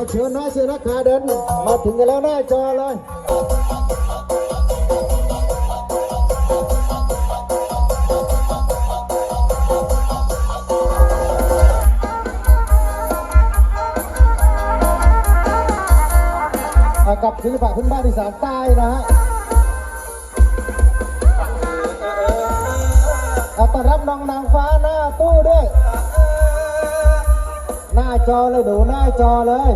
เอาเชิญน้อยสิรักขาเดิน มาถึงกันแล้วหน้าจอเลยกับศิลปะพื้นบ้านอีสานใต้นะฮะเอต้อนรับน้องนางฟ้าหน้าตู้ด้วย น้าจอเลยดูหน้าจอเลย